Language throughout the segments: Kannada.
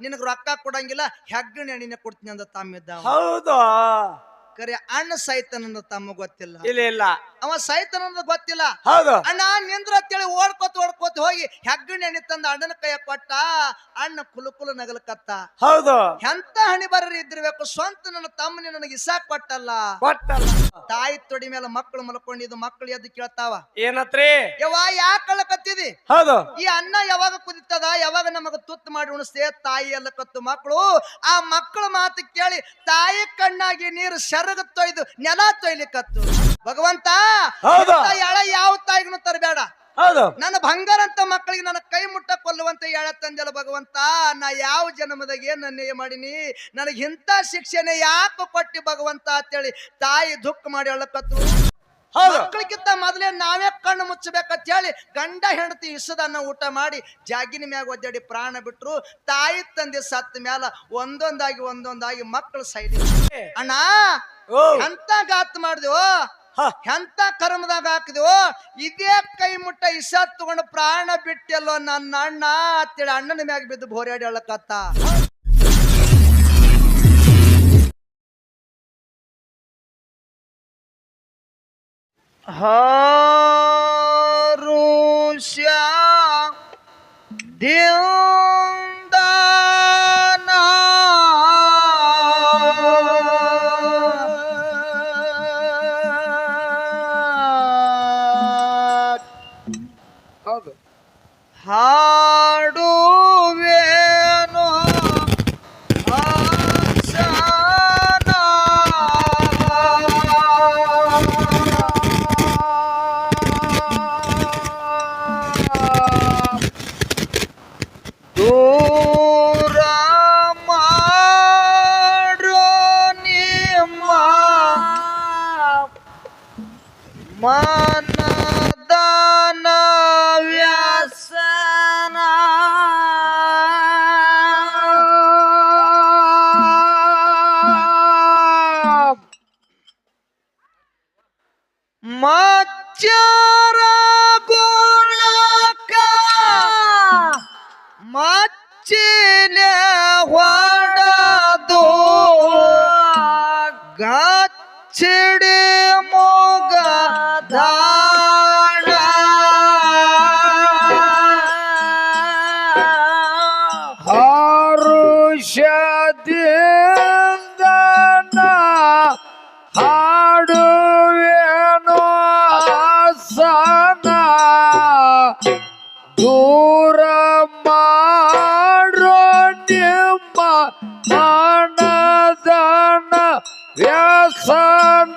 ನಿನಗ ರೊಕ್ಕ ಕೊಡಂಗಿಲ್ಲ ಹೆಗ್ಗಣ ಎಣ್ಣಿನ ಕೊಡ್ತೀನಿ ಅಂದ ತಮ್ಮಿದ್ದ ಹೌದಾ ಹೌದು? ಕರೆ ಅಣ್ಣ ಸೈತನಂದ ತಮ್ಮ ಗೊತ್ತಿಲ್ಲ. ಇಲ್ಲ ಇಲ್ಲ. ಅವ ಸೈತನಂದ ಗೊತ್ತಿಲ್ಲ. ಹೌದು. ಅಣ್ಣ ನಿಂದ್ರ ಅಂತೇಳಿ ಓಡ್ಕೋತ ಓಡ್ಕೋತ ಹೋಗಿ ಹೆಗ್ಗಣ್ಣ ಎಣ್ಣೆ ತಂದ ಅಣ್ಣನ ಕೈಯ ಕೊಟ್ಟ ಅಣ್ಣ ಕುಲುಕುಲು ಕುಲು ನಗಲಕತ್ತ. ಹೌದು. ಎಂತ ಹಣಿ ಬರರಿ ಇದ್ದಿರ್ಬೇಕು ಸ್ವಂತ ನನ್ನ ತಮ್ಮನಿ ನನಗೆ ಇಸಾಕ್ ಕೊಟ್ಟಲ್ಲ. ಕೊಟ್ಟಲ್ಲ. ತಾಯಿ ತೊಡಿ ಮೇಲೆ ಮಕ್ಕಳು ಮಲ್ಕೊಂಡಿದ್ದು ಮಕ್ಕಳು ಎದ್ದು ಕೇಳ್ತಾವ. ಏನತ್ರಿ? ಯವ್ವ ಯಾಕೆ ಕತ್ತಿದಿ ಹೌದು. ಈ ಅನ್ನ ಯಾವಾಗ ಕುದಿತದ ಯಾವಾಗ ನಮಗ ತುತ್ತು ಮಾಡಿ ಉಣಿಸ್ತೇ ತಾಯಿ ಎಲ್ಲ ಕತ್ತು ಮಕ್ಕಳು. ಆ ಮಕ್ಕಳ ಮಾತು ಕೇಳಿ ತಾಯಿ ಕಣ್ಣಾಗಿ ನೀರು ತೊಯ್ದು ನೆಲ ತೊಯ್ಲಿಕ್ಕತ್ತು ಭಗವಂತ ಹೌದು. ಇಂಥ ಎಳ ಯಾವ ತಾಯಿಗೂ ತರಬೇಡ. ಹೌದು. ನನ್ನ ಬಂಗಾರಂತ ಮಕ್ಕಳಿಗೆ ನನ್ನ ಕೈ ಮುಟ್ಟ ಕೊಲ್ಲುವಂತ ಎಳ ತಂದೆಲ್ಲ ಭಗವಂತ ನಾ ಯಾವ ಜನ್ಮದಾಗ ಏನ್ ಅನ್ಯಾಯ ಮಾಡೀನಿ? ನನಗೆ ಇಂಥ ಶಿಕ್ಷೆನೆ ಯಾಕೆ ಕೊಟ್ಟಿ ಭಗವಂತ ಅಂತೇಳಿ ತಾಯಿ ದುಃಖ ಮಾಡಿ ಅಳಕತ್ತು ಹೌದು ಮಕ್ಕಳಿಗಿಂತ ಮೊದಲೇ ನಾವೇ ಕಣ್ಣು ಮುಚ್ಚಬೇಕಂತ ಹೇಳಿ ಗಂಡ ಹೆಂಡತಿ ಇಸದನ್ನ ಊಟ ಮಾಡಿ ಜಾಗಿನ ಮ್ಯಾಗ ಒದ್ದಾಡಿ ಪ್ರಾಣ ಬಿಟ್ರು ತಾಯಿ ತಂದೆ ಸತ್ತ ಮ್ಯಾಲ ಒಂದೊಂದಾಗಿ ಒಂದೊಂದಾಗಿ ಮಕ್ಕಳು ಸೈಡಿ. ಅಣ್ಣ ಎಂತ ಗಾತ್ ಮಾಡಿದೆವು. ಎಂತ ಕರ್ಮದಾಗ ಹಾಕಿದೆವು ಇದೇ ಕೈ ಮುಟ್ಟ ಇಸ ತಗೊಂಡು ಪ್ರಾಣ ಬಿಟ್ಟೆಲ್ಲೋ ನನ್ನ ಅಣ್ಣ ಅಂತೇಳಿ ಅಣ್ಣನ ಮ್ಯಾಗ ಬಿದ್ದು ಬೋರ್ಯಾಡಿ ಅಳಕತ್ತ. ಹಾರುಷ್ಯ ಹೌದು Matyara ದೂರ ಮಾಡೋ ನಿಮ್ಮ ಮನದನ ವ್ಯಸನ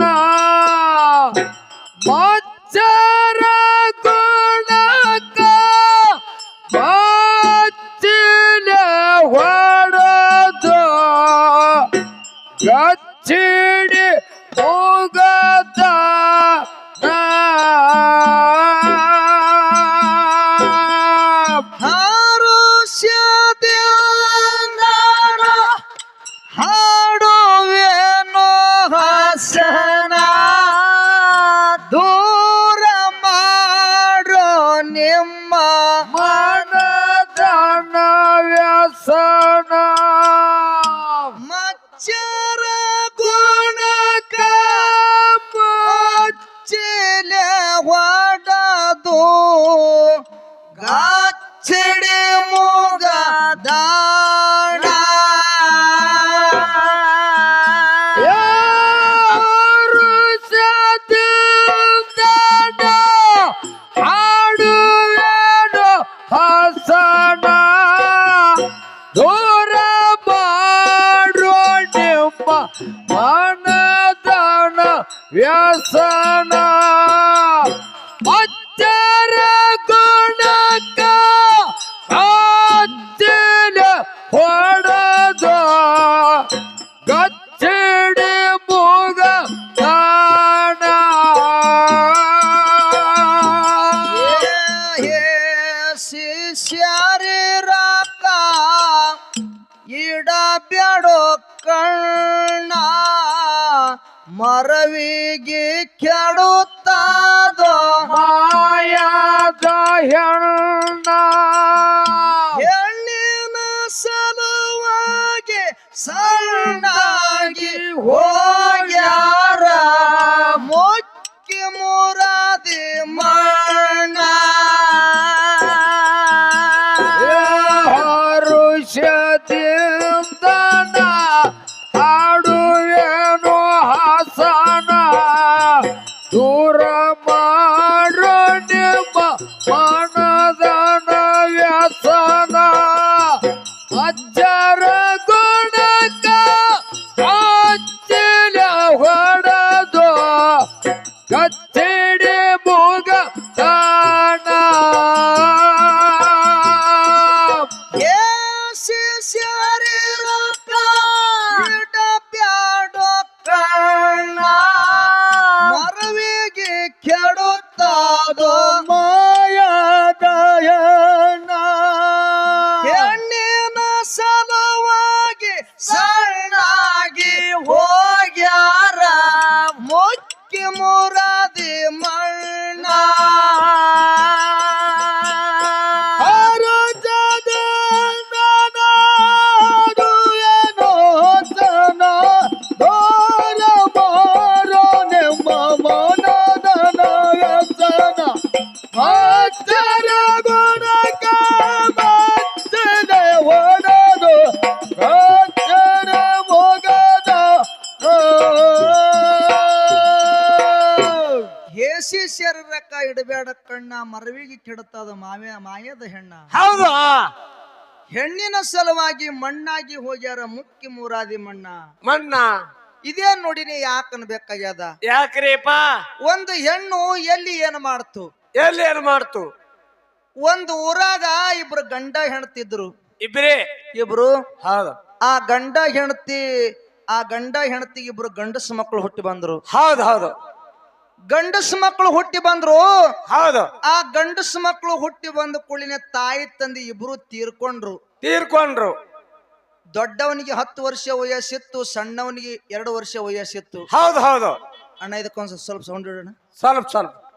ವ್ಯಸನ ಮರವಿಗೆ ಕೆಡುತ್ತಾದ? ಮಾಯಾದ ಹೆಣ್ಣ. ಹೆಣ್ಣಿನ ಸಲುವಾಗಿ ಸಣ್ಣಾಗಿ ಹೋಗ್ಯಾರ ಕೆಡುತ್ತದ ಮಾಯದ ಹೆಣ್ಣ? ಹೌದು. ಹೆಣ್ಣಿನ ಸಲುವಾಗಿ ಮಣ್ಣಾಗಿ ಹೋಗ್ಯಾರ ಮುಖ್ಯ ಮೂರಾದಿ ಮಣ್ಣ. ಮಣ್ಣ. ಇದೇ ನೋಡಿನಿ ಯಾಕನ್ ಬೇಕಾಗ್ಯದ? ಯಾಕ್ರೀಪ ಒಂದು ಹೆಣ್ಣು ಎಲ್ಲಿ ಏನು ಮಾಡ್ತು? ಎಲ್ಲಿ ಏನ್ ಮಾಡ್ತು? ಒಂದು ಊರಾಗ ಇಬ್ರು ಗಂಡ ಹೆಣ್ತಿದ್ರು. ಇಬ್ರೇ? ಇಬ್ರು? ಹೌದು. ಆ ಗಂಡ ಹೆಣ್ತಿ ಆ ಗಂಡ ಹೆಣ್ತಿ ಇಬ್ರು ಗಂಡಸ ಮಕ್ಕಳು ಹುಟ್ಟಿ ಬಂದ್ರು. ಹೌದು ಹೌದು. ಗಂಡಸ ಮಕ್ಕಳು ಹುಟ್ಟಿ ಬಂದ್ರು. ಹೌದು. ಆ ಗಂಡಸ ಮಕ್ಕಳು ಹುಟ್ಟಿ ಬಂದ ಕೂಡಲಿನ ತಾಯಿ ತಂದೆ ಇಬ್ರು ತೀರ್ಕೊಂಡ್ರು. ತೀರ್ಕೊಂಡ್ರು. ದೊಡ್ಡವನಿಗೆ ಹತ್ತು ವರ್ಷ ವಯಸ್ಸಿತ್ತು ಸಣ್ಣವನಿಗೆ ಎರಡು ವರ್ಷ ವಯಸ್ಸಿತ್ತು. ಹೌದು ಹೌದು. ಅಣ್ಣ ಇದಕ್ಕೊಂದ್ ಸ್ವಲ್ಪ ಸೌಂಡ್ ಇಡೋಣ. ಸ್ವಲ್ಪ ಸ್ವಲ್ಪ.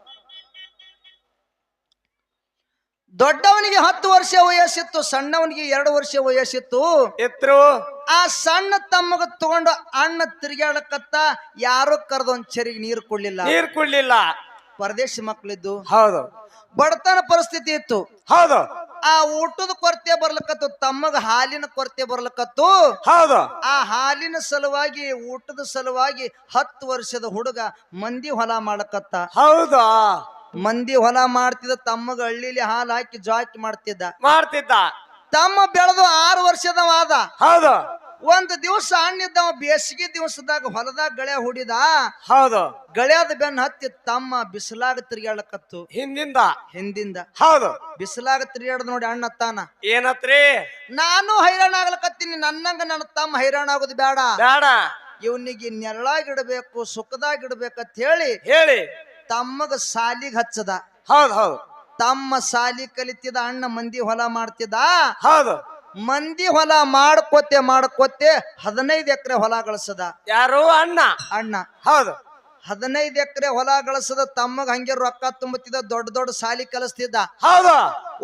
ದೊಡ್ಡವನಿಗೆ ಹತ್ತು ವರ್ಷ ವಯಸ್ಸಿತ್ತು ಸಣ್ಣವನಿಗೆ ಎರಡು ವರ್ಷ ವಯಸ್ಸಿತ್ತು. ಎತ್ತರು ಆ ಸಣ್ಣ ತಮ್ಮಗ ತಗೊಂಡು ಅಣ್ಣ ತಿರುಗಾಡಕತ್ತ ಯಾರು ಕರೆದ ಒಂದ್ ಚರಿಗೆ ನೀರು ಕೊಡ್ಲಿಲ್ಲ. ನೀರ್ ಕೊಡ್ಲಿಲ್ಲ. ಪರದೇಶಿ ಮಕ್ಳಿದ್ದು. ಹೌದು. ಬಡತನ ಪರಿಸ್ಥಿತಿ ಇತ್ತು. ಹೌದು. ಆ ಊಟದ ಕೊರತೆ ಬರ್ಲಕತ್ತು ತಮ್ಮಗ ಹಾಲಿನ ಕೊರತೆ ಬರ್ಲಕತ್ತು. ಹೌದು. ಆ ಹಾಲಿನ ಸಲುವಾಗಿ ಊಟದ ಸಲುವಾಗಿ ಹತ್ತು ವರ್ಷದ ಹುಡುಗ ಮಂದಿ ಹೊಲ ಮಾಡಕತ್ತ ಹೌದು? ಮಂದಿ ಹೊಲ ಮಾಡ್ತಿದ್ದ ತಮ್ಮಗ ಹಳ್ಳಿಲಿ ಹಾಲು ಹಾಕಿ ಜಾಕಿ ಮಾಡ್ತಿದ್ದ. ಮಾಡ್ತಿದ್ದ. ತಮ್ಮ ಬೆಳೆದು ಆರು ವರ್ಷದವ ಆದ. ಹೌದು. ಒಂದ್ ದಿವಸ ಹಣ್ಣಿದ್ದವ ಬೇಸಿಗೆ ದಿವಸದಾಗ ಹೊಲದಾಗ ಗಳೆ ಹುಡಿದ. ಹೌದು. ಗಳ್ಯಾದ ಬೆನ್ನ ಹತ್ತಿ ತಮ್ಮ ಬಿಸಿಲಾಗ ತಿರುಗಾಡಕತ್ತು ಹಿಂದಿಂದ. ಹಿಂದಿಂದ. ಹೌದು. ಬಿಸಿಲಾಗ ತಿರುಗಾಡದ್ ನೋಡಿ ಅಣ್ಣ ತಾನ ಏನತ್ರಿ? ನಾನು ಹೈರಾಣ ಆಗ್ಲಕತ್ತೀನಿ ನನ್ನಂಗ ನನ್ನ ತಮ್ಮ ಹೈರಾಣ ಆಗೋದು ಬೇಡ ಬೇಡ ಇವನಿಗೆ ನೆರಳಾಗಿಡ್ಬೇಕು ಸುಖದಾಗಿಡ್ಬೇಕಂತ ಹೇಳಿ ಹೇಳಿ. ತಮ್ಮಗ ಸಾಲಿಗೆ ಹಚ್ಚದ. ಹೌದು ಹೌದು. ತಮ್ಮ ಸಾಲಿ ಕಲಿತಿದ ಅಣ್ಣ ಮಂದಿ ಹೊಲ ಮಾಡ್ತಿದ್ದ. ಹೌದು. ಮಂದಿ ಹೊಲ ಮಾಡ್ಕೋತೆ ಮಾಡ್ಕೋತೆ ಹದಿನೈದು ಎಕರೆ ಹೊಲ ಗಳಿಸದ. ಯಾರು? ಅಣ್ಣ. ಅಣ್ಣ. ಹೌದು. ಹದಿನೈದು ಎಕರೆ ಹೊಲ ಗಳಿಸದ ತಮ್ಮಗ ಹಂಗೆ ರೊಕ್ಕ ತುಂಬುತ್ತಿದ್ದ ದೊಡ್ಡ ದೊಡ್ಡ ಸಾಲಿ ಕಲಿಸ್ತಿದ್ದ. ಹೌದು.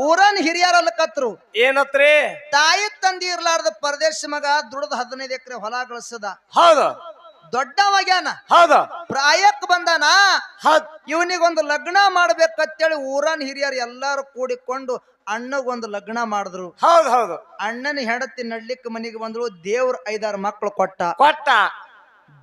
ಊರನ್ ಹಿರಿಯರಲ್ಲ ಕತ್ರು ಏನತ್ರಿ? ತಾಯಿ ತಂದಿ ಇರ್ಲಾರ್ದ ಪರದೇಶ ಮಗ ದುಡ್ದ ಹದಿನೈದು ಎಕರೆ ಹೊಲ ಗಳಿಸದ. ಹೌದು. ದೊಡ್ಡವಾಗ್ಯಾನ. ಹೌದು. ಪ್ರಾಯಕ್ ಬಂದಾನ. ಇವನಿಗೊಂದು ಲಗ್ನ ಮಾಡ್ಬೇಕಂತೇಳಿ ಊರನ್ ಹಿರಿಯರು ಎಲ್ಲಾರು ಕೂಡಿಕೊಂಡು ಅಣ್ಣಗೊಂದು ಲಗ್ನ ಮಾಡಿದ್ರು. ಹೌದು ಹೌದು. ಅಣ್ಣನ ಹೆಂಡತಿ ನಡ್ಲಿಕ್ಕೆ ಮನೆಗೆ ಬಂದ್ರು ದೇವ್ರ ಐದಾರು ಮಕ್ಕಳು ಕೊಟ್ಟ. ಕೊಟ್ಟ.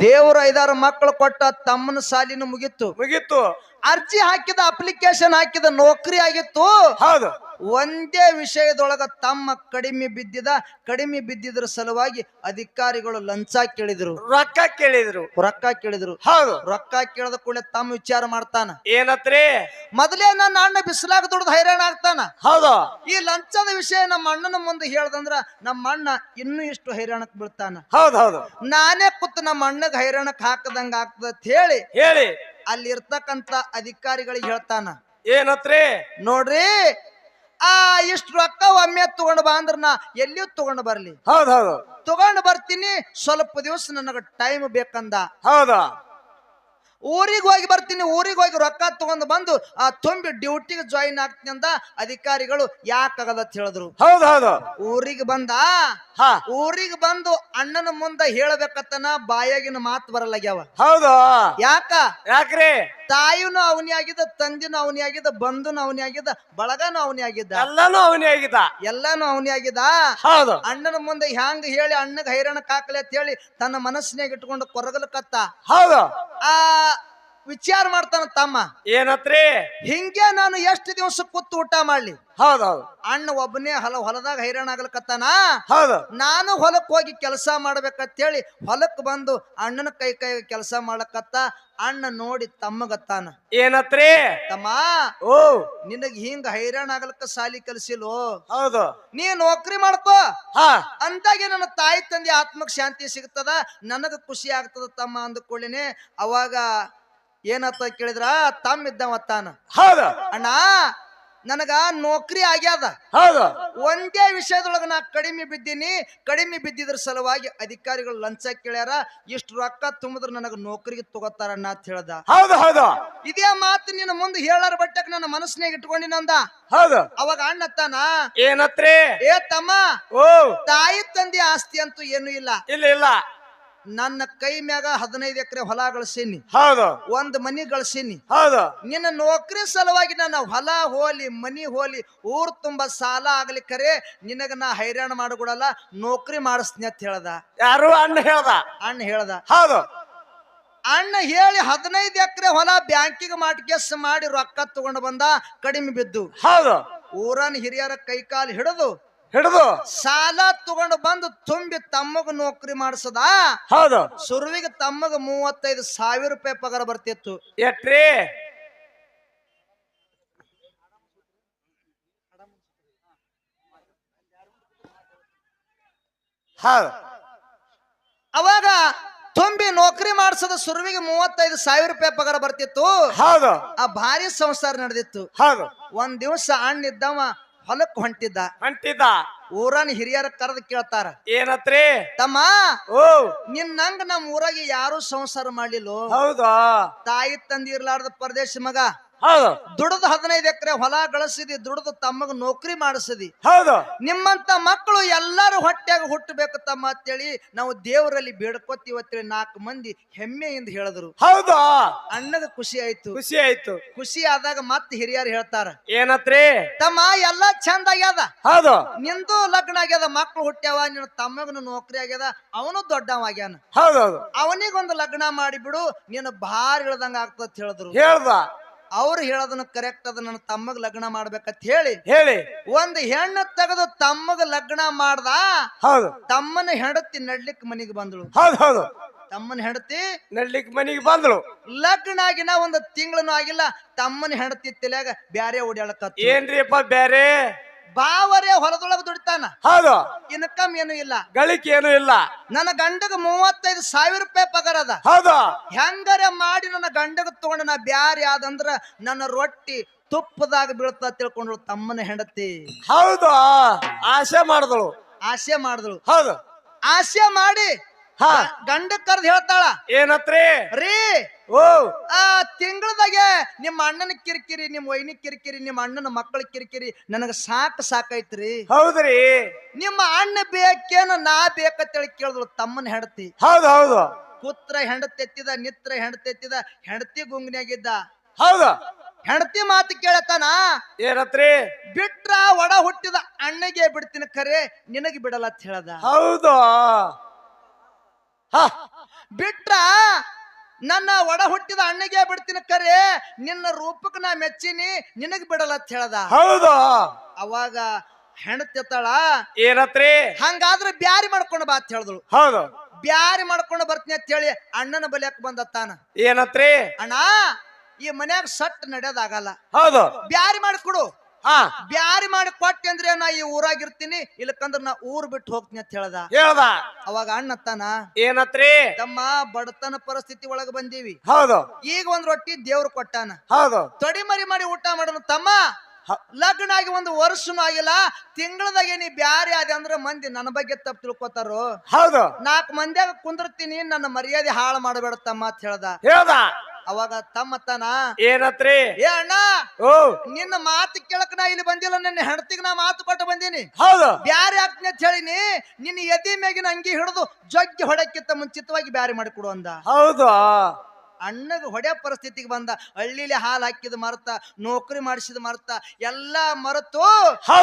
ದೇವ್ರ ಐದಾರು ಮಕ್ಕಳು ಕೊಟ್ಟ ತಮ್ಮನ ಸಾಲಿನ ಮುಗಿತ್ತು ಮುಗೀತು. ಅರ್ಜಿ ಹಾಕಿದ ಅಪ್ಲಿಕೇಶನ್ ಹಾಕಿದ ನೌಕರಿ ಆಗಿತ್ತು. ಹೌದು. ಒಂದೇ ವಿಷಯದೊಳಗ ತಮ್ಮ ಕಡಿಮೆ ಬಿದ್ದಿದ ಕಡಿಮೆ ಬಿದ್ದಿದ್ರ ಸಲುವಾಗಿ ಅಧಿಕಾರಿಗಳು ಲಂಚ ಕೇಳಿದ್ರು. ರೊಕ್ಕ ಕೇಳಿದ್ರು. ರೊಕ್ಕ ಕೇಳಿದ್ರು. ಹೌದು. ರೊಕ್ಕ ಕೇಳಿದ ಕೂಡಲೇ ತಮ್ಮ ವಿಚಾರ ಮಾಡ್ತಾನ. ಏನತ್ರಿ? ಮೊದಲೇ ನನ್ನ ಅಣ್ಣ ಬಿಸಿಲಾಗ ದುಡ್ದು ಹೈರಾಣ ಆಗ್ತಾನ. ಹೌದು. ಈ ಲಂಚದ ವಿಷಯ ನಮ್ಮ ಅಣ್ಣನ ಮುಂದೆ ಹೇಳ್ದಂದ್ರ ನಮ್ಮ ಅಣ್ಣ ಇನ್ನೂ ಇಷ್ಟು ಹೈರಾಣಕ್ ಬೀಳ್ತಾನ. ಹೌದು ಹೌದು. ನಾನೇ ಕೂತು ನಮ್ಮ ಅಣ್ಣಗ್ ಹೈರಾಣಕ್ ಹಾಕದಂಗ ಆಗ್ತದ ಹೇಳಿ ಹೇಳಿ. ಅಲ್ಲಿ ಇರ್ತಕ್ಕಂತ ಅಧಿಕಾರಿಗಳಿಗೆ ಹೇಳ್ತಾನ. ಏನತ್ರಿ? ನೋಡ್ರಿ ಆ ಇಷ್ಟು ರೊಕ್ಕ ಒಮ್ಮೆ ತಗೊಂಡ್ ಬಾ ಅಂದ್ರ ನಾ ಎಲ್ಲಿಯೂ ತಗೊಂಡ್ ಬರ್ಲಿ? ಹೌದು ಹೌದು. ತಗೊಂಡ್ ಬರ್ತೀನಿ ಸ್ವಲ್ಪ ದಿವಸ ನನಗ ಟೈಮ್ ಬೇಕಂದ. ಹೌದು. ಊರಿಗೆ ಹೋಗಿ ಬರ್ತೀನಿ ಊರಿಗೆ ಹೋಗಿ ರೊಕ್ಕ ತಗೊಂಡು ಬಂದು ಆ ತುಂಬಿ ಡ್ಯೂಟಿಗೆ ಜಾಯಿನ್ ಆಗ್ತೀನಿ ಅಂತ ಅಧಿಕಾರಿಗಳು ಯಾಕಾಗದ ಹೇಳಿದ್ರು. ಹೌದು ಹೌದು. ಊರಿಗೆ ಬಂದ? ಹಾ. ಊರಿಗೆ ಬಂದು ಅಣ್ಣನ ಮುಂದೆ ಹೇಳಬೇಕತ್ತನ ಬಾಯಾಗಿನ ಮಾತು ಬರಲಾಗ್ಯಾವ. ಹೌದು. ಯಾಕ? ಯಾಕ್ರಿ? ತಾಯಿನೂ ಅವನಿ ಆಗಿದ್ದ ತಂದಿನೂ ಅವನಿ ಆಗಿದ್ದ ಬಂಧುನು ಅವನಿ ಆಗಿದ್ದ ಬಳಗನೂ ಅವನಿ ಆಗಿದ್ದ? ಎಲ್ಲಾನು ಅವನೇ ಆಗಿದ್ದ. ಎಲ್ಲಾನು ಅವನಿ ಆಗಿದ್ದ? ಹೌದು. ಅಣ್ಣನ ಮುಂದೆ ಹ್ಯಾಂಗ ಹೇಳಿ ಅಣ್ಣಗ ಹೈರಾಣ ಕಾಕಲೆ ಅಂತ ಹೇಳಿ ತನ್ನ ಮನಸ್ಸಿನಾಗ ಇಟ್ಕೊಂಡು ಕೊರಗಲಕತ್ತ ಹೌದು. ಆ ವಿಚಾರ ಮಾಡ್ತಾನ ತಮ್ಮ. ಏನತ್ರಿ? ಹಿಂಗೆ ನಾನು ಎಷ್ಟು ದಿವಸ ಕೂತು ಊಟ ಮಾಡ್ಲಿ? ಹೌದೌದು. ಹೌದು ಅಣ್ಣ ಒಬ್ಬನೇ ಹಲ ಹೊಲದಾಗ ಹೈರಾಣ ಆಗ್ಲಕತ್ತಾನ? ಹೌದು. ನಾನು ಹೊಲಕ್ ಹೋಗಿ ಕೆಲಸ ಮಾಡ್ಬೇಕಂತೇಳಿ ಹೊಲಕ್ ಬಂದು ಅಣ್ಣನ ಕೈ ಕೈ ಕೆಲಸ ಮಾಡ್ಲಕತ್ತ ಅಣ್ಣ ನೋಡಿ ತಮ್ಮಗತ್ತಾನ. ಏನತ್ರಿ? ತಮ್ಮ ಓ. ನಿನಗ್ ಹಿಂಗ ಹೈರಾಣ ಆಗ್ಲಕ್ಕ ಸಾಲಿ ಕಲ್ಸಿಲ್ವೋ ಹೌದು. ನೀ ನೌಕರಿ ಮಾಡ್ಕೋ. ಹಾ. ಅಂದಾಗೆ ನನ್ನ ತಾಯಿ ತಂದೆ ಆತ್ಮಕ್ ಶಾಂತಿ ಸಿಗ್ತದ ನನಗ ಖುಷಿ ಆಗ್ತದ ತಮ್ಮ ಅಂದ್ಕೊಳ್ಳಿನಿ. ಅವಾಗ ಏನತ್ತ ಕೇಳಿದ್ರ? ತಮ್ಮ ಇದ್ದವತ್ತಾನ ಹೌದ. ಅಣ್ಣ ನನಗ ನೌಕರಿ ಆಗ್ಯಾದ. ಹೌದು. ಒಂದೇ ವಿಷಯದೊಳಗ ನಾ ಕಡಿಮೆ ಬಿದ್ದೀನಿ. ಕಡಿಮೆ ಬಿದ್ದಿದ್ರ ಸಲುವಾಗಿ ಅಧಿಕಾರಿಗಳು ಲಂಚ ಕೇಳ್ಯಾರ. ಇಷ್ಟು ರೊಕ್ಕ ತುಂಬಿದ್ರ ನನಗ ನೌಕರಿಗೆ ತಗೋತಾರ ಅಣ್ಣ ಅಂತ ಹೇಳ್ದ. ಹೌದು ಹೌದು. ಇದೇ ಮಾತು ನಿನ್ನ ಮುಂದೆ ಹೇಳಾರ ಬಟ್ಟಕ್ ನನ್ನ ಮನಸ್ಸಿನಾಗ ಇಟ್ಕೊಂಡಿನಂದ ಹೌದು. ಅವಾಗ ಅಣ್ಣತ್ತಾನ ಏನತ್ರಿ? ಏ ತಮ್ಮ ಓ. ತಾಯಿ ತಂದೆ ಆಸ್ತಿ ಅಂತೂ ಏನು ಇಲ್ಲ. ಇಲ್ಲ ಇಲ್ಲ. ನನ್ನ ಕೈ ಮ್ಯಾಗ ಹದಿನೈದು ಎಕರೆ ಹೊಲ ಗಳಿಸೀನಿ. ಹೌದು. ಒಂದ್ ಮನಿ ಗಳಿಸೀನಿ. ಹೌದು. ನಿನ್ನ ನೌಕರಿ ಸಲುವಾಗಿ ನನ್ನ ಹೊಲ ಹೋಲಿ ಮನಿ ಹೋಲಿ ಊರ್ ತುಂಬ ಸಾಲ ಆಗ್ಲಿ ಕರೆ ನಿನಗ ನಾ ಹೈರಾಣ ಮಾಡಿಕೊಡಲ್ಲ ನೌಕರಿ ಮಾಡಿಸ್ತೀನಿ ಅಂತ ಹೇಳ್ದ. ಯಾರು ಅಣ್ಣ ಹೇಳ್ದ? ಅಣ್ಣ ಹೇಳ್ದ. ಹೌದು. ಅಣ್ಣ ಹೇಳಿ ಹದಿನೈದು ಎಕರೆ ಹೊಲ ಬ್ಯಾಂಕಿಗೆ ಮಾಟ್ಗೆಸ್ ಮಾಡಿ ರೊಕ್ಕ ತಗೊಂಡು ಬಂದ ಕಡಿಮೆ ಬಿದ್ದು. ಹೌದು. ಊರನ್ ಹಿರಿಯರ ಕೈಕಾಲು ಹಿಡಿದು ಹಿಡಿದು ಸಾಲ ತಗೊಂಡು ಬಂದು ತುಂಬಿ ತಮ್ಮಗ ನೌಕರಿ ಮಾಡಿಸದ? ಹೌದು. ಸುರುವಿಗೆ ತಮ್ಮಗ ಮೂವತ್ತೈದು ಸಾವಿರ ರೂಪಾಯಿ ಪಗಾರ ಬರ್ತಿತ್ತು. ಎಟ್ರಿ? ಹೌದು. ಅವಾಗ ತುಂಬಿ ನೌಕರಿ ಮಾಡಿಸದ ಸುರುವಿಗೆ ಮೂವತ್ತೈದು ಸಾವಿರ ರೂಪಾಯಿ ಪಗಾರ ಬರ್ತಿತ್ತು. ಹೌದು. ಆ ಭಾರಿ ಸಂಸಾರ ನಡೆದಿತ್ತು. ಹೌದು. ಒಂದ್ ದಿವಸ ಅಣ್ಣ ಇದ್ದವ ಹೊಲಕ್ ಹೊಂಟಿದ್ದ. ಹೊಂಟಿದ್ದ. ಊರನ್ ಹಿರಿಯರ ಕರೆದು ಕೇಳ್ತಾರ ಏನತ್ರಿ? ತಮ್ಮ ಓ. ನಿನ್ನಂಗ ನಮ್ ಊರಾಗ ಯಾರು ಸಂಸಾರ ಮಾಡ್ಲಿಲ್ಲೋ? ಹೌದಾ? ತಾಯಿ ತಂದಿ ಇರ್ಲಾರ್ದ ಪರದೇಶ ಮಗ ಹೌದು. ದುಡ್ದು ಹದಿನೈದು ಎಕರೆ ಹೊಲ ಗಳಿಸಿದಿ ದುಡ್ದು ತಮ್ಮಗ ನೌಕರಿ ಮಾಡಿಸಿದಿ. ಹೌದು. ನಿಮ್ಮಂತ ಮಕ್ಕಳು ಎಲ್ಲರೂ ಹೊಟ್ಟೆಗ ಹುಟ್ಟಬೇಕು ತಮ್ಮ ಅಂತೇಳಿ ನಾವು ದೇವರಲ್ಲಿ ಬೇಡ್ಕೋತೀವತ್ತೇಳಿ ನಾಲ್ಕು ಮಂದಿ ಹೆಮ್ಮೆಯಿಂದ ಹೇಳಿದ್ರು. ಹೌದು. ಅಣ್ಣದ ಖುಷಿ ಆಯ್ತು. ಖುಷಿ ಆಯ್ತು. ಖುಷಿ ಆದಾಗ ಮತ್ತೆ ಹಿರಿಯರು ಹೇಳ್ತಾರ ಏನತ್ರಿ? ತಮ್ಮ ಎಲ್ಲಾ ಚಂದ ಆಗ್ಯದ. ಹೌದು. ನಿಂದು ಲಗ್ನ ಆಗ್ಯದ ಮಕ್ಳು ಹುಟ್ಟ್ಯಾವ ನಿನ್ನ ತಮ್ಮಗನು ನೌಕರಿ ಆಗ್ಯದ ಅವನು ದೊಡ್ಡವಾಗ್ಯಾನ ಆಗ್ಯಾನ. ಹೌದು ಅವನಿಗೊಂದು ಲಗ್ನ ಮಾಡಿಬಿಡು ನೀನು ಭಾರಿ ಇಳ್ದಂಗ ಆಗ್ತದ ಹೇಳಿದ್ರು. ಹೇಳ್ದ. ಅವ್ರು ಹೇಳೋದನ್ನ ಕರೆಕ್ಟ್ ಅದ ನನ್ನ ತಮ್ಮಗ್ ಲಗ್ನ ಮಾಡ್ಬೇಕಂತ ಹೇಳಿ ಹೇಳಿ. ಒಂದ್ ಹೆಣ್ಣು ತೆಗೆದು ತಮ್ಮಗ ಲಗ್ನ ಮಾಡ್ದ ಹೌದು. ತಮ್ಮನ ಹೆಂಡತಿ ನಡ್ಲಿಕ್ ಮನಿಗೆ ಬಂದಳು. ಹೌದು ಹೌದು. ತಮ್ಮನ ಹೆಂಡತಿ ನಡ್ಲಿಕ್ ಮನಿಗೆ ಬಂದಳು. ಲಗ್ನ ಆಗಿನ ಒಂದು ತಿಂಗಳನು ಆಗಿಲ್ಲ ತಮ್ಮನ ಹೆಂಡತಿ ತಲೆಯಾಗ ಬ್ಯಾರೆ ಓಡಾಡಕತ್ತ ಏನ್ರಿಪ್ಪ ಬೇರೆ ಬಾವರೇ ಹೊಲದೊಳಗೆ ದುಡಿತಾನ. ಹೌದು. ಇನ್ಕಮ್ ಏನು ಇಲ್ಲ. ಗಳಿಕೆ ಏನು ಇಲ್ಲ. ನನ್ನ ಗಂಡಗ ಮೂವತ್ತೈದು ಸಾವಿರ ರೂಪಾಯಿ ಪಗಾರ ಅದ. ಹೌದು. ಹೆಂಗರೆ ಮಾಡಿ ನನ್ನ ಗಂಡಗ ತಗೊಂಡ ನಾ ಬ್ಯಾರ ಯಾವ್ದಂದ್ರ ನನ್ನ ರೊಟ್ಟಿ ತುಪ್ಪದಾಗ ಬೀಳ್ತಾ ತಿಳ್ಕೊಂಡ್ರು ತಮ್ಮನ ಹೆಂಡತಿ. ಹೌದು. ಆಸೆ ಮಾಡಿದಳು. ಆಸೆ ಮಾಡಿದಳು. ಹೌದು. ಆಸೆ ಮಾಡಿ ಹ. ಗಂಡ ಕರ್ದ್ ಹೇಳ್ತಾಳ ಏನತ್ರಿ? ರೀ ಓ. ಆ ತಿಂಗಳದಾಗೆ ನಿಮ್ಮ ಅಣ್ಣನ ಕಿರಿಕಿರಿ ನಿಮ್ಮ ವೈನಿ ಕಿರಿಕಿರಿ ನಿಮ್ಮ ಅಣ್ಣನ ಮಕ್ಕಳ ಕಿರಿಕಿರಿ ನನಗ ಸಾಕ್ ಸಾಕೈತ್ರಿ. ಹೌದ್ರಿ. ನಿಮ್ಮ ಅಣ್ಣ ಬೇಕೇನು ನಾ ಬೇಕಂತೇಳಿ ಕೇಳಿದ್ಳು ತಮ್ಮನ ಹೆಂಡತಿ. ಹೌದು ಹೌದು. ಪುತ್ರ ಹೆಂಡತೆತ್ತಿದ ನಿತ್ರ ಹೆಂಡತೆತ್ತಿದ ಹೆಂಡತಿ ಗುಂಗಿನಾಗಿದ್ದ ಹೌದು. ಹೆಂಡತಿ ಮಾತು ಕೇಳತಾನ? ಏನತ್ರಿ? ಬಿಟ್ರ ಒಡ ಹುಟ್ಟಿದ ಅಣ್ಣಗೆ ಬಿಡ್ತೀನಿ ಖರೆ ನಿನಗೆ ಬಿಡಲ್ಲ ಅಂತ ಹೇಳದ. ಹೌದು. ಹ. ಬಿಟ್ರ ನನ್ನ ಒಡ ಹುಟ್ಟಿದ ಅಣ್ಣಗೆ ಬಿಡ್ತೀನಿ ಕರೆ ನಿನ್ನ ರೂಪಕ್ಕೆ ನಾ ಮೆಚ್ಚಿನಿ ನಿನಗ್ ಬಿಡಲ್ಲ ಅಂತ ಹೇಳದ. ಹೌದು? ಅವಾಗ ಹೆಣತಿ ಎತ್ತಾಳ ಏನತ್ರಿ? ಹಂಗಾದ್ರೆ ಬ್ಯಾರಿ ಮಾಡ್ಕೊಂಡು ಬಾ ಅಂತ ಹೇಳಿದಳು. ಹೌದು. ಬ್ಯಾರಿ ಮಾಡ್ಕೊಂಡು ಬರ್ತೀನಿ ಅಂತ ಹೇಳಿ ಅಣ್ಣನ ಬಲಿಯಕ್ ಬಂದತ್ತಾನ. ಏನತ್ರಿ? ಅಣ್ಣ ಈ ಮನ್ಯಾಗ ಸಟ್ ನಡೆಯೋದಾಗಲ್ಲ ಹೌದು. ಬ್ಯಾರಿ ಮಾಡಿ ಹಾ ಬ್ಯಾರಿ ಮಾಡಿ ಕೊಟ್ಟೆ ಅಂದ್ರೆ ನಾ ಈ ಊರಾಗಿರ್ತೀನಿ ಇಲ್ಲಕಂದ್ರ ನಾ ಊರ್ ಬಿಟ್ಟು ಹೋಗ್ತೀನಿ ಅಂತ ಹೇಳ್ದ. ಹೇಳ್ದ. ಅವಾಗ ಅಣ್ಣತ್ತಾನ ಏನತ್ರಿ? ತಮ್ಮ ಬಡತನ ಪರಿಸ್ಥಿತಿ ಒಳಗ ಬಂದೀವಿ. ಹೌದು. ಈಗ ಒಂದ್ ರೊಟ್ಟಿ ದೇವ್ರು ಕೊಟ್ಟಾನ. ಹೌದು. ತೊಡಿ ಮರಿ ಮಾಡಿ ಊಟ ಮಾಡೋಣ ತಮ್ಮ. ಲಗ್ನ ಆಗಿ ಒಂದು ವರ್ಷನೂ ಆಗಿಲ್ಲ ತಿಂಗಳದಾಗ ನೀ ಬ್ಯಾರೆ ಆದ ಅಂದ್ರ ಮಂದಿ ನನ್ನ ಬಗ್ಗೆ ತಪ್ಪು ತಿಳ್ಕೊತಾರೋ? ಹೌದು. ನಾಲ್ಕು ಮಂದಿಯಾಗ ಕುಂದಿರ್ತೀನಿ ನನ್ನ ಮರ್ಯಾದೆ ಹಾಳು ಮಾಡಬೇಡ ತಮ್ಮ ಅಂತ ಹೇಳ್ದ. ಹೇಳ್ದ. ಅವಾಗ ತಮ್ಮತ್ತಾನ ಏನತ್ರಿ? ಏ ಅಣ್ಣ ಓ. ನಿನ್ನ ಮಾತು ಕೇಳಕ್ ನಾ ಇಲ್ಲಿ ಬಂದಿಲ್ಲ ನನ್ನ ಹೆಂಡತಿಗೆ ನಾ ಮಾತು ಕೊಟ್ಟು ಬಂದೀನಿ. ಹೌದು. ಬ್ಯಾರೆ ಆಗ್ತೀನಿ ಅಂತ ಹೇಳಿನಿ ನಿನ್ನ ಎದಿ ಮೇಗಿನ ಅಂಗಿ ಹಿಡಿದು ಜಗ್ಗಿ ಹೊಡಕ್ಕಿಂತ ಮುಂಚಿತವಾಗಿ ಬ್ಯಾರೆ ಮಾಡಿಕೊಡು ಅಂದ. ಹೌದು. ಅಣ್ಣಗ ಹೊಡೆ ಪರಿಸ್ಥಿತಿಗೆ ಬಂದ. ಹಳ್ಳಿಲಿ ಹಾಲು ಹಾಕಿದ ಮರ್ತ ನೌಕರಿ ಮಾಡಿಸಿದ ಮರ್ತ ಎಲ್ಲಾ ಮರೆತು.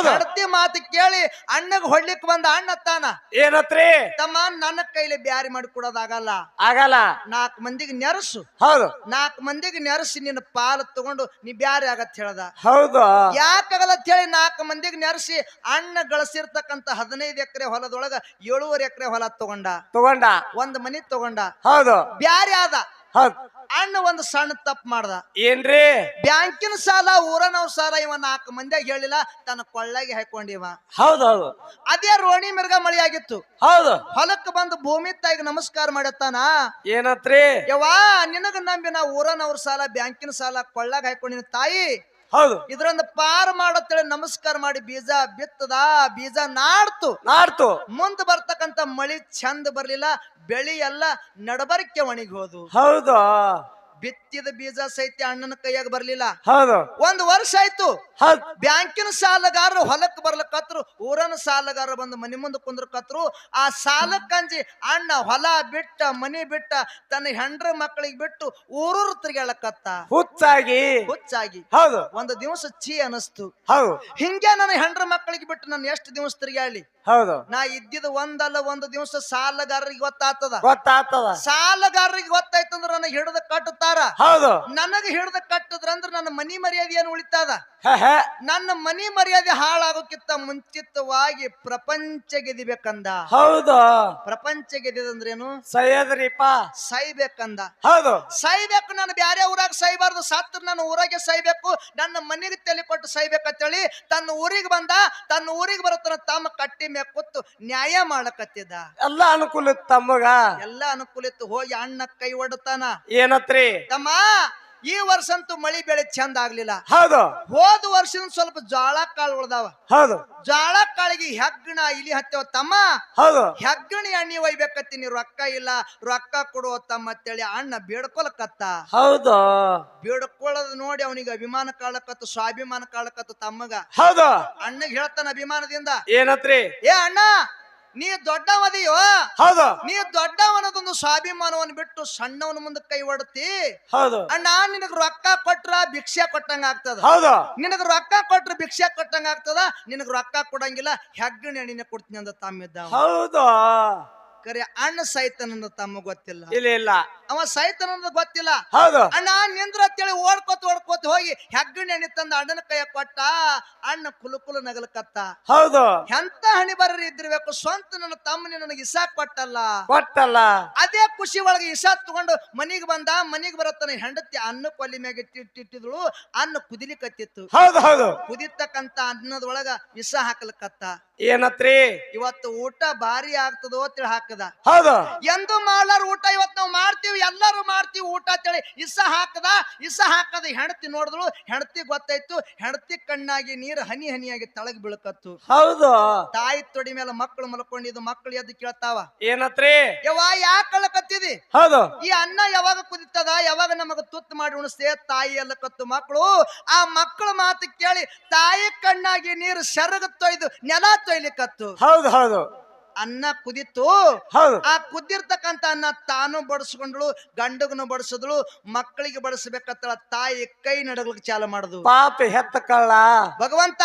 ಹೆಂಡತಿ ಮಾತು ಕೇಳಿ ಅಣ್ಣಗ ಹೊಡ್ಲಿಕ್ ಬಂದ ಅಣ್ಣ ತಾನ. ಏನತ್ರಿ? ತಮ್ಮ ನನ್ನ ಕೈಲಿ ಬ್ಯಾರಿ ಮಾಡಿ ಕೊಡೋದಾಗಲ್ಲ ಆಗಲ್ಲ. ನಾಲ್ಕು ಮಂದಿಗೆ ನೆರಸು. ಹೌದು. ನಾಲ್ಕು ಮಂದಿಗೆ ನೆರಸಿ ನಿನ್ನ ಪಾಲು ತಗೊಂಡು ನೀ ಬ್ಯಾರಿ ಆಗತ್ ಹೇಳ್ದ. ಹೌದು. ಯಾಕಾಗಲ್ಲ ಅಂತ ಹೇಳಿ ನಾಲ್ಕು ಮಂದಿಗೆ ನೆರಸಿ ಅಣ್ಣ ಗಳಿಸಿರ್ತಕ್ಕಂತ ಹದಿನೈದು ಎಕರೆ ಹೊಲದೊಳಗ ಏಳುವರೆ ಎಕರೆ ಹೊಲ ತಗೊಂಡ. ತಗೊಂಡ. ಒಂದ್ ಮನಿ ತಗೊಂಡ. ಹೌದು. ಬ್ಯಾರಿ ಆದ. ಹೌದು. ಅಣ್ಣ ಒಂದು ಸಣ್ಣ ತಪ್ಪು ಮಾಡ್ದ. ಏನ್ರಿ? ಬ್ಯಾಂಕಿನ ಸಾಲ ಊರನವ್ ಸಾಲ ಇವ ನಾಲ್ಕು ಮಂದಿಯಾಗ ಹೇಳಿಲ್ಲ ತನ್ನ ಕೊಳ್ಳಾಗಿ ಹಾಕೊಂಡಿವ ಹೌದೌದು ಹೌದು ಅದೇ ರೋಣಿ ಮಿರ್ಗ ಮಳಿ ಆಗಿತ್ತು. ಹೌದು. ಹೊಲಕ್ಕೆ ಬಂದು ಭೂಮಿ ತಾಯಿಗೆ ನಮಸ್ಕಾರ ಮಾಡತ್ತಾನ ಏನತ್ರಿ? ಯವ್ವಾ ನಿನಗ ನಂಬಿ ನಾ ಊರನವ್ರ ಸಾಲ ಬ್ಯಾಂಕಿನ ಸಾಲ ಕೊಳ್ಳಾಗ ಹಾಕೊಂಡಿನ ತಾಯಿ. ಹೌದು. ಇದ್ರೊಂದು ಪಾರ್ ಮಾಡತ್ತೇಳಿ ನಮಸ್ಕಾರ ಮಾಡಿ ಬೀಜ ಬಿತ್ತದ ಬೀಜ ನಾಡ್ತು. ನಾಡ್ತು. ಮುಂದ್ ಬರ್ತಕ್ಕಂತ ಮಳಿ ಚಂದ ಬರ್ಲಿಲ್ಲ ಬೆಳಿ ಎಲ್ಲ ನಡಬರ್ಕೆ ಒಣಗಿ ಹೋದು. ಹೌದು. ಬಿತ್ತಿದ ಬೀಜ ಸಹಿತ ಅಣ್ಣನ ಕೈಯಾಗ ಬರ್ಲಿಲ್ಲ. ಹೌದು. ಒಂದ್ ವರ್ಷ ಆಯ್ತು. ಹೌದು. ಬ್ಯಾಂಕಿನ ಸಾಲಗಾರರು ಹೊಲಕ್ ಬರ್ಲಕತ್ರು ಊರನ ಸಾಲಗಾರ ಬಂದು ಮನಿ ಮುಂದೆ ಕುಂದ್ರಕತ್ರು ಆ ಸಾಲಕ್ಕಂಜಿ ಅಣ್ಣ ಹೊಲ ಬಿಟ್ಟ ಮನಿ ಬಿಟ್ಟ ತನ್ನ ಹೆಂಡ್ರ ಮಕ್ಕಳಿಗೆ ಬಿಟ್ಟು ಊರೂರು ತಿರ್ಗ್ಯಾಳಕತ್ತ. ಹುಚ್ಚಾಗಿ. ಹುಚ್ಚಾಗಿ. ಹೌದು. ಒಂದು ದಿವಸ ಚೀ ಅನಸ್ತು. ಹೌದು. ಹಿಂಗೆ ನನ್ನ ಹೆಂಡ್ರ ಮಕ್ಕಳಿಗೆ ಬಿಟ್ಟು ನಾನು ಎಷ್ಟು ದಿವಸ ತಿರ್ಗಾಳಿ ಹೌದು. ನಾ ಇದ್ದಿದ ಒಂದಲ್ಲ ಒಂದು ದಿವಸ ಸಾಲಗಾರರಿಗೆ ಗೊತ್ತಾಗ್ತದ. ಗೊತ್ತಾಗ್ತದ. ಸಾಲಗಾರರಿಗೆ ಗೊತ್ತಾಯ್ತಂದ್ರ ನನಗೆ ಹಿಡಿದ ಹೌದು. ನನಗೆ ಹಿಡಿದ ಕಟ್ಟದ್ರಂದ್ರ ನನ್ನ ಮನಿ ಮರ್ಯಾದೆ ಏನು ಉಳಿತಾದ. ನನ್ನ ಮನಿ ಮರ್ಯಾದೆ ಹಾಳಾಗೋಕ್ಕಿಂತ ಮುಂಚಿತವಾಗಿ ಪ್ರಪಂಚ ಗೆದಿಬೇಕಂದ ಹೌದು. ಪ್ರಪಂಚ ಗೆದಿದಂದ್ರೇನು ಸೈಯದ್ರಿಪ್ಪ ಸಾಯ್ಬೇಕಂದ ಹೌದು. ಸಾಯ್ಬೇಕು ನಾನು ಬ್ಯಾರೆ ಊರಾಗ ಸಾಯ್ಬಾರ್ದು ಸತ್ರ ನನ್ನ ಊರಾಗೆ ಸೈಬೇಕು ನನ್ನ ಮನೆಗೆ ತಲೆ ಕೊಟ್ಟು ಸಾಯ್ಬೇಕಂತೇಳಿ ತನ್ನ ಊರಿಗೆ ಬಂದ ತನ್ನ ಊರಿಗೆ ಬರುತ್ತನ ತಮ್ಮ ಕಟ್ಟಿ ಮ್ಯಾಗ ಕೂತು ನ್ಯಾಯ ಮಾಡಕತ್ತಿದ್ದ. ಎಲ್ಲ ಅನುಕೂಲ ತಮ್ಮಗ. ಎಲ್ಲ ಅನುಕೂಲ ಹೋಗಿ ಅಣ್ಣ ಕೈ ಒಡತಾನ. ಏನತ್ರಿ? ತಮ್ಮ ಈ ವರ್ಷ ಅಂತೂ ಮಳಿ ಬೆಳೆ ಚಂದ ಆಗ್ಲಿಲ್ಲ. ಹೌದು. ಹೋದ ವರ್ಷ ಸ್ವಲ್ಪ ಜ್ವಾಳ ಕಾಳು ಉಳ್ದಾವ. ಹೌದು. ಜ್ವಾಳ ಕಾಳಿಗೆ ಹೆಗ್ಗಣ ಇಲಿ ಹತ್ತೇವ ತಮ್ಮ ಹೌದು. ಹೆಗ್ಗಣಿ ಎಣ್ಣಿ ಒಯ್ಬೇಕತ್ತೀನಿ ರೊಕ್ಕ ಇಲ್ಲ ರೊಕ್ಕ ಕೊಡುವ ತಮ್ಮ ಅಂತೇಳಿ ಅಣ್ಣ ಬೇಡ್ಕೊಳಕತ್ತ ಹೌದು. ಬೇಡ್ಕೊಳ್ಳೋದು ನೋಡಿ ಅವನಿಗೆ ಅಭಿಮಾನ ಕಾಳಕತ್ತು ಸ್ವಾಭಿಮಾನ ಕಾಳಕತ್ತು ತಮ್ಮಗ. ಹೌದು. ಅಣ್ಣಗ್ ಹೇಳ್ತಾನ ಅಭಿಮಾನದಿಂದ. ಏನತ್ರಿ? ಏ ಅಣ್ಣ ನೀ ದೊಡ್ಡವದಿಯೋ ಹೌದು. ನೀ ದೊಡ್ಡವನದೊಂದು ಸ್ವಾಭಿಮಾನವನ್ನು ಬಿಟ್ಟು ಸಣ್ಣವನ ಮುಂದೆ ಕೈ ಒಡತಿ? ಹೌದು. ಅಣ್ಣ ನಿನಗ ರೊಕ್ಕ ಕೊಟ್ರ ಭಿಕ್ಷೆ ಕೊಟ್ಟಂಗ ಆಗ್ತದ? ಹೌದು. ನಿನಗ ರೊಕ್ಕ ಕೊಟ್ರ ಭಿಕ್ಷೆ ಕೊಟ್ಟಂಗ ಆಗ್ತದ? ನಿನಗ ರೊಕ್ಕ ಕೊಡಂಗಿಲ್ಲ ಹೆಗ್ಗಣಿ ಎಣ್ಣಿನ ಕೊಡ್ತೀನಿ ಅಂದ ತಮ್ಮಿದ್ದ. ಹೌದು. ಕರೆ ಅಣ್ಣ ಸಾಯ್ತಾನಂದ ತಮ್ಮ ಗೊತ್ತಿಲ್ಲ. ಇಲ್ಲ ಇಲ್ಲ. ಅವ ಸೈತನ ಗೊತ್ತಿಲ್ಲ. ಹೌದು. ಅಣ್ಣ ನಿಂದ್ರ ಅಂತೇಳಿ ಓಡ್ಕೋತ ಓಡ್ಕೋತ ಹೋಗಿ ಹೆಗ್ಗಣ್ಣೆ ಎಣ್ಣೆ ತಂದ ಅಣ್ಣನ ಕೈಯ ಕೊಟ್ಟ ಅಣ್ಣ ಕುಲು ಕುಲು ನಗಲಕತ್ತ. ಹೌದು. ಎಂತ ಹಣಿ ಬರ್ರಿ ಇದ್ದಿರ್ಬೇಕು ಸ್ವಂತ ನನ್ನ ತಮ್ಮನಿ ನನಗೆ ಇಸಾ ಕೊಟ್ಟಲ್ಲ. ಕೊಟ್ಟಲ್ಲ. ಅದೇ ಖುಷಿ ಒಳಗೆ ಇಸಾ ತಗೊಂಡು ಮನಿಗೆ ಬಂದ ಮನಿಗೆ ಬರತ್ತನ ಹೆಂಡತಿ ಅನ್ನ ಕೊಲ್ಲಿ ಮ್ಯಾಗ ಇಟ್ಟಿಟ್ಟಿದ್ಳು ಅನ್ನ ಕುದಿಲಿಕತ್ತಿತ್ತು ಹೌದು ಹೌದು. ಕುದಿತಕ್ಕಂತ ಅನ್ನದೊಳಗ ವಿಷ ಹಾಕಲಕತ್ತ. ಏನತ್ರಿ? ಇವತ್ತು ಊಟ ಭಾರಿ ಆಗ್ತದೋ ತಿಳಿ ಹಾಕದ. ಹೌದು. ಎಂದು ಮಾಡ್ಲಾರ ಊಟ ಇವತ್ತು ನಾವು ಮಾಡ್ತೀವಿ ಎಲ್ಲರೂ ಮಾಡ್ತೀವಿ ಊಟ ಅಂತೇಳಿ ಇಸ ಹಾಕದ ಇಸ ಹಾಕದ ಹೆಂಡತಿ ನೋಡಿದ್ಳು ಹೆಂಡತಿ ಗೊತ್ತಾಯ್ತು ಹೆಂಡತಿ ಕಣ್ಣಾಗಿ ನೀರು ಹನಿ ಹನಿಯಾಗಿ ತಳಗ್ ಬೀಳ್ಕತ್ತು. ಹೌದು. ತಾಯಿ ತೊಡಿ ಮೇಲೆ ಮಕ್ಕಳು ಮಲ್ಕೊಂಡಿದ್ದು ಮಕ್ಕಳು ಎದ್ದು ಕೇಳ್ತಾವ. ಏನತ್ರಿ? ಯವ್ವ ಯಾಕೆ ಕಳಕತ್ತಿದಿ? ಹೌದು. ಈ ಅನ್ನ ಯಾವಾಗ ಕುದಿತದ ಯಾವಾಗ ನಮಗ ತುತ್ತು ಮಾಡಿ ಉಣಿಸ್ತೇ ತಾಯಿ ಎಲ್ಲ ಕತ್ತು ಮಕ್ಕಳು ಆ ಮಕ್ಕಳ ಮಾತು ಕೇಳಿ ತಾಯಿ ಕಣ್ಣಾಗಿ ನೀರು ಸೆರಗ ತೊಯ್ದು ನೆಲ ತೊಯ್ಲಿಕತ್ತು. ಹೌದು ಹೌದು. ಅನ್ನ ಕುದಿತು ಹೌದು. ಆ ಕುದ್ದಿರ್ತಕ್ಕಂತ ಅನ್ನ ತಾನು ಬಡಿಸ್ಕೊಂಡ್ಳು ಗಂಡಗನು ಬಡಿಸಿದ್ಳು ಮಕ್ಕಳಿಗೆ ಬಡಿಸ್ಬೇಕತ್ತಳ ತಾಯಿ ಕೈ ನಡಗ್ಲಿಕ್ಕೆ ಚಾಲು ಮಾಡುದು ಪಾಪ ಹೆತ್ತ ಕಳ್ಳ. ಭಗವಂತ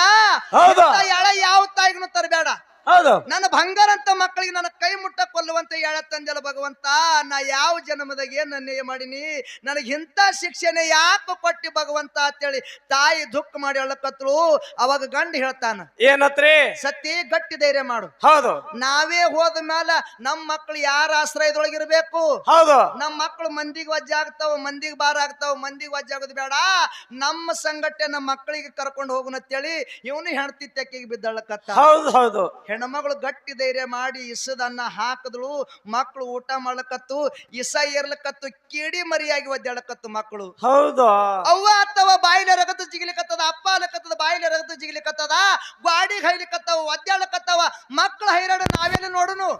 ಹೌದು. ಇಂಥ ಎಳ ಯಾವ ತಾಯಿಗೂ ತರಬೇಡ. ಹೌದು. ನನ್ನ ಬಂಗಾರಂತ ಮಕ್ಕಳಿಗೆ ನನ್ನ ಕೈ ಮುಟ್ಟ ಕೊಲ್ಲುವಂತ ಹೇಳತ್ತಂದೆಲ್ಲ ಭಗವಂತ ನಾ ಯಾವ ಜನ್ಮದಾಗ ಏನ್ ಅನ್ಯಾಯ ಮಾಡೀನಿ? ನನಗೆ ಇಂಥ ಶಿಕ್ಷಣ ಯಾಕೆ ಕೊಟ್ಟಿ ಭಗವಂತ ಅಂತೇಳಿ ತಾಯಿ ದುಃಖ ಮಾಡಿ ಹೇಳಕತ್ರು ಅವಾಗ ಗಂಡ ಹೇಳ್ತಾನ ಏನತ್ರಿ? ಸತಿ ಗಟ್ಟಿ ಧೈರ್ಯ ಮಾಡು. ಹೌದು. ನಾವೇ ಹೋದ ಮ್ಯಾಲ ನಮ್ಮ ಮಕ್ಕಳು ಯಾರ ಆಶ್ರಯದೊಳಗಿರ್ಬೇಕು ಹೌದು. ನಮ್ಮ ಮಕ್ಕಳು ಮಂದಿಗೆ ವಜ್ಜೆ ಆಗ್ತಾವ ಮಂದಿಗೆ ಬಾರ ಆಗ್ತಾವ ಮಂದಿಗೆ ವಜ್ಜೆ ಆಗೋದು ಬೇಡ. ನಮ್ಮ ಸಂಘಟನೆ ನಮ್ಮ ಮಕ್ಕಳಿಗೆ ಕರ್ಕೊಂಡು ಹೋಗುನ ಅಂತೇಳಿ ಇವನು ಹೆಣ್ತಿತ್ತಕ್ಕಿಗೆ ಬಿದ್ದಳಕತ್ತ. ಹೌದು ಹೌದು. ಹೆಣ್ಮಗಳು ಗಟ್ಟಿ ಧೈರ್ಯ ಮಾಡಿ ಇಸದನ್ನ ಹಾಕಿದಳು ಮಕ್ಕಳು ಊಟ ಮಾಡ್ಲಕತ್ತು ಇಸ ಏರ್ಲಕತ್ತು ಕಿಡಿ ಮರಿಯಾಗಿ ಒದ್ದಾಡಕತ್ತು ಮಕ್ಕಳು ಹೌದು ಅವ್ವ ಅತ್ತವ ಬಾಯಿಲೆ ರಗತ್ತು ಜಿಗಿಲಿಕತ್ತದ ಅಪ್ಪ ಅಲಕತ್ತದ ಬಾಯಿಲೆ ರಗತ್ತು ಜಿಗಿಲಿಕತ್ತದ ಗಾಡಿಗೆ ಹೈಲಿಕತ್ತವ ಒದ್ದಾಡಕತ್ತವ ಮಕ್ಕಳು ಹೈರಾಣ ನಾವೆಲ್ಲ ನೋಡುನು.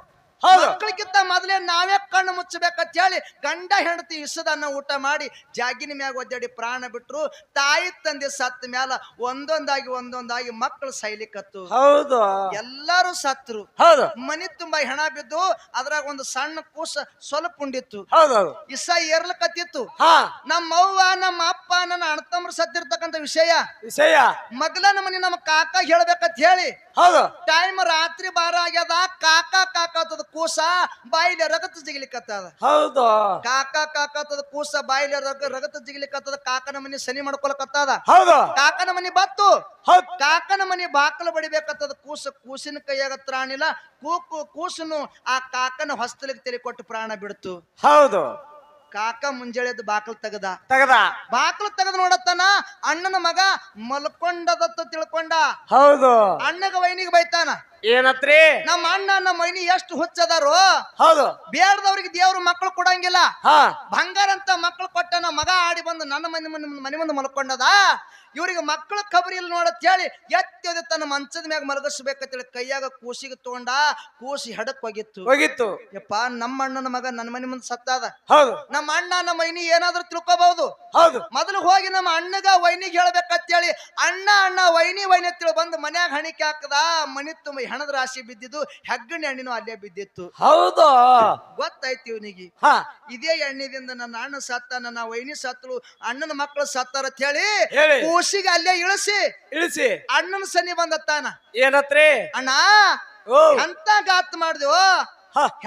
ಮಕ್ಕಳಿಗಿಂತ ಮೊದಲೇ ನಾವೇ ಕಣ್ಣು ಮುಚ್ಚಬೇಕಂತ ಹೇಳಿ ಗಂಡ ಹೆಂಡತಿ ಇಸದನ್ನ ಊಟ ಮಾಡಿ ಜಾಗಿನ ಮ್ಯಾಗ ಒದ್ದಾಡಿ ಪ್ರಾಣ ಬಿಟ್ರು ತಾಯಿ ತಂದೆ ಸತ್ತ ಮ್ಯಾಲ ಒಂದೊಂದಾಗಿ ಒಂದೊಂದಾಗಿ ಮಕ್ಕಳು ಸೈಲಿಕತ್ತು. ಹೌದು. ಎಲ್ಲಾರು ಸತ್ರು. ಹೌದು. ಮನಿ ತುಂಬಾ ಹೆಣ ಬಿದ್ದು ಅದ್ರಾಗ ಒಂದು ಸಣ್ಣ ಕೂಸ ಸ್ವಲ್ಪ ಉಂಡಿತ್ತು. ಹೌದೌದು ಇಸ ಏರ್ಲಕತ್ತಿತ್ತು. ನಮ್ಮ ಅವ್ವ ನಮ್ಮ ಅಪ್ಪ ನನ್ನ ಅಣ್ಣತಮ್ಮರು ಸತ್ತಿರ್ತಕ್ಕಂಥ ವಿಷಯ. ವಿಷಯ. ಮಗಲನ ಮನಿ ನಮ್ಮ ಕಾಕ ಹೇಳ್ಬೇಕಂತ ಹೇಳಿ. ಹೌದು. ಟೈಮ್ ರಾತ್ರಿ ಬಾರ ಆಗ್ಯದ ಕಾಕ ಕಾಕತ್ತದ ಕೂಸ ಬಾಯಿಲೆ ರಗತ ಜಿಗಿಲಿಕತ್ತದ. ಹೌದು. ಕಾಕ ಕಾಕತ್ತದ ಕೂಸ ಬಾಯಿಲೆ ರಗ ರಗತ ಜಿಗಿಲಿಕತ್ತದ ಕಾಕನ ಮನೆ ಸನಿ ಮಾಡ್ಕೊಳಕತ್ತದ. ಹೌದು. ಕಾಕನ ಮನೆ ಬತ್ತು. ಹೌದು. ಕಾಕನ ಮನೆ ಬಾಕಲು ಬಡಿಬೇಕತ್ತದ ಕೂಸ ಕೂಸಿನ ಕೈಯಾಗ ತ್ರಾಣಿಲ್ಲ. ಕೂಕು ಕೂಸನು ಆ ಕಾಕನ ಹೊಸ್ತಲಿಗೆ ತಲೆ ಕೊಟ್ಟು ಪ್ರಾಣ ಬಿಡ್ತು. ಹೌದು. ಕಾಕ ಮುಂಜಾಳೆದ್ದು ಬಾಕಲು ತೆಗದ. ತೆಗದ. ಬಾಕಲು ತೆಗೆದು ನೋಡತ್ತಾನ ಅಣ್ಣನ ಮಗ ಮಲ್ಕೊಂಡದತ್ತ ತಿಳ್ಕೊಂಡ. ಹೌದು. ಅಣ್ಣಗ ವೈನಿಗೆ ಬೈತಾನ. ಏನತ್ರಿ? ನಮ್ಮ ಅಣ್ಣ ನಮ್ಮ ವೈನಿ ಎಷ್ಟು ಹುಚ್ಚದಾರು. ಹೌದು. ಬೇಡದವ್ರಿಗೆ ದೇವ್ರ ಮಕ್ಕಳು ಕೊಡಂಗಿಲ್ಲ. ಹಾ. ಬಂಗಾರ ಅಂತ ಮಕ್ಕಳು ಕೊಟ್ಟನ ಮಗ ಆಡಿ ಬಂದು ನನ್ನ ಮನೆ ಮನೆ ಮನೆ ಮುಂದೆ ಮಲ್ಕೊಂಡದ. ಇವ್ರಿಗೆ ಮಕ್ಕಳ ಖಬರಿ ಇಲ್ಲ ನೋಡತ್ ಹೇಳಿ ಎತ್ತಿ ತನ್ನ ಮಂಚದ ಮ್ಯಾಗ ಮಲಗಿಸ್ಬೇಕಂತೇಳಿ ಕೈಯಾಗ ಕೂಸಿಗೆ ತಗೊಂಡ ಕೂಸಿ ಹೆಡಕ್ ಹೋಗಿತ್ತು. ಹೋಗಿತ್ತು. ಯಪ್ಪ ನಮ್ಮ ಅಣ್ಣನ ಮಗ ನನ್ನ ಮನೆ ಮುಂದೆ ಸತ್ತಾದ. ಹೌದು. ನಮ್ಮ ಅಣ್ಣ ನಮ್ಮ ಇನಿ ಏನಾದ್ರೂ ತಿಳ್ಕೊಬಹುದು? ಹೌದು. ಮೊದಲು ಹೋಗಿ ನಮ್ಮ ಅಣ್ಣಗ ವೈನಿಗೆ ಹೇಳ್ಬೇಕಂತೇಳಿ ಅಣ್ಣ ಅಣ್ಣ ವೈನಿ ವೈನಿ ತಿಳ್ ಬಂದು ಮನ್ಯಾಗ ಹಣಿಕೆ ಹಾಕದ ಮನಿ ತುಂಬ ಹೆಣದ ರಾಶಿ ಬಿದ್ದಿದ್ದು ಹೆಗ್ಗಣ ಎಣ್ಣಿನೂ ಅಲ್ಲೇ ಬಿದ್ದಿತ್ತು. ಹೌದು. ಗೊತ್ತಾಯ್ತು ಇವನಿಗೆ. ಹಾ. ಇದೇ ಎಣ್ಣಿದಿಂದ ನನ್ನ ಅಣ್ಣ ಸತ್ತ ನನ್ನ ವೈನಿ ಸತ್ತಳು ಅಣ್ಣನ ಮಕ್ಕಳು ಸತ್ತಾರ ಅಂತ ಹೇಳಿ ಹೇಳಿ. ಕೂಸಿಗೆ ಅಲ್ಲೇ ಇಳಿಸಿ. ಇಳಿಸಿ. ಅಣ್ಣನ ಸನಿ ಬಂದತ್ತಾನ. ಏನತ್ರಿ? ಅಣ್ಣ ಓ. ಎಂತ ಗಾತ್ ಮಾಡಿದೆವು ಹಾ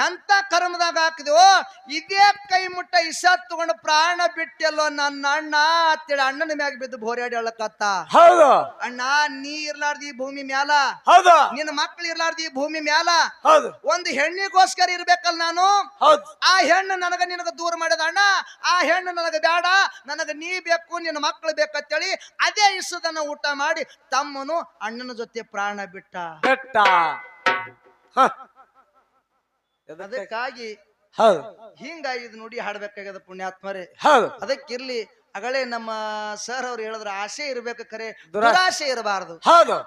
ಎಂತ ಕರ್ಮದಾಗ ಹಾಕಿದೆವು ಇದೇ ಕೈ ಮುಟ್ಟ ಇಸತ್ ತಗೊಂಡು ಪ್ರಾಣ ಬಿಟ್ಟೆಲ್ಲೋ ನನ್ನ ಅಣ್ಣ ಅಂತೇಳಿ ಅಣ್ಣನ ಮ್ಯಾಗ ಬಿದ್ದು ಬೋರ್ಯಾಡಿ ಹೇಳಕತ್ತ ಹೌದು. ಅಣ್ಣ ನೀ ಇರ್ಲಾರ್ದಿ ಈ ಭೂಮಿ ಮ್ಯಾಲ. ಹೌದು. ನಿನ್ನ ಮಕ್ಳು ಇರ್ಲಾರ್ದು ಈ ಭೂಮಿ ಮ್ಯಾಲ. ಹೌದು. ಒಂದು ಹೆಣ್ಣಿಗೋಸ್ಕರ ಇರ್ಬೇಕಲ್ಲ ನಾನು? ಹೌದು. ಆ ಹೆಣ್ಣು ನನಗ ನಿನಗ ದೂರ ಮಾಡಿದ ಅಣ್ಣ? ಆ ಹೆಣ್ಣು ನನಗ ಬೇಡ ನನಗ ನೀ ಬೇಕು ನಿನ್ನ ಮಕ್ಳು ಬೇಕಂತೇಳಿ ಅದೇ ಇಸದನ್ನ ಊಟ ಮಾಡಿ ತಮ್ಮನು ಅಣ್ಣನ ಜೊತೆ ಪ್ರಾಣ ಬಿಟ್ಟ. ಬಿಟ್ಟ. ಅದಕ್ಕಾಗಿ ಹೌದು. ಹಿಂಗಾಗಿ ನೋಡಿ ನುಡಿ ಹಾಡ್ಬೇಕಾಗ್ಯದ ಪುಣ್ಯಾತ್ಮರೇ ಹೌದು. ಅದಕ್ಕಿರ್ಲಿ ಅಗಳೇ ನಮ್ಮ ಸರ್ ಅವ್ರು ಹೇಳಿದ್ರ ಆಸೆ ಇರ್ಬೇಕು ಖರೆ ದುರಾ- ದುರಾಸೆ ಇರಬಾರದು. ಹೌದು.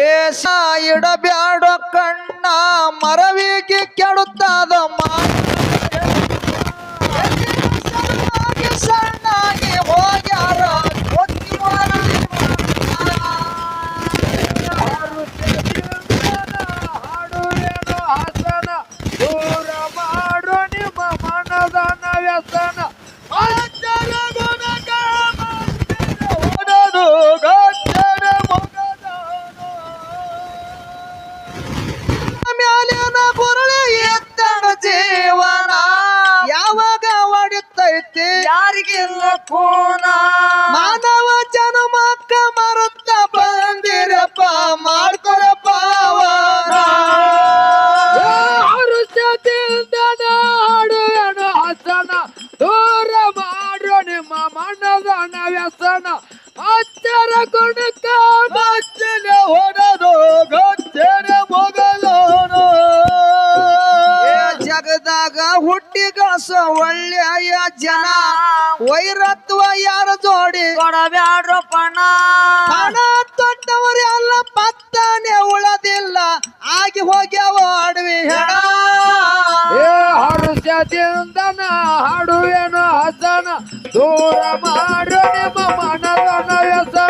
ಏಸ ಇಡಬ್ಯಾಡ ಕಣ್ಣ ಮರವಿಗೆ ಕೆಡುತ್ತಾದ ಸಣ್ಣಾಗಿ ಮಚ್ಚನ ಹೊಡೆದು ಗಚ್ಚರ ಮೊಗಲೋನು ಏ ಜಗದಾಗ ಹುಟ್ಟಿ ಗಳಿಸೋ ಒಳ್ಳೆಯ ಜನ ವೈರತ್ವ ಯಾರ ಜೋಡಿ? ಕೊಡಬ್ಯಾಡ್ರ ಪಣ. ಹಣ ತೊಟ್ಟವರು ಎಲ್ಲ ಪತ್ತಾನೆ ಉಳದಿಲ್ಲ ಆಗಿ ಹೋಗ್ಯಾವ ಅಡವಿ ಹೆಣ. ಏ ಹರುಷದಿಂದ ಹಾಡುವೆನು ಹಸನ ದೂರ ಮಾಡು ನಿಮ್ಮ ಮನದನ ವ್ಯಸನ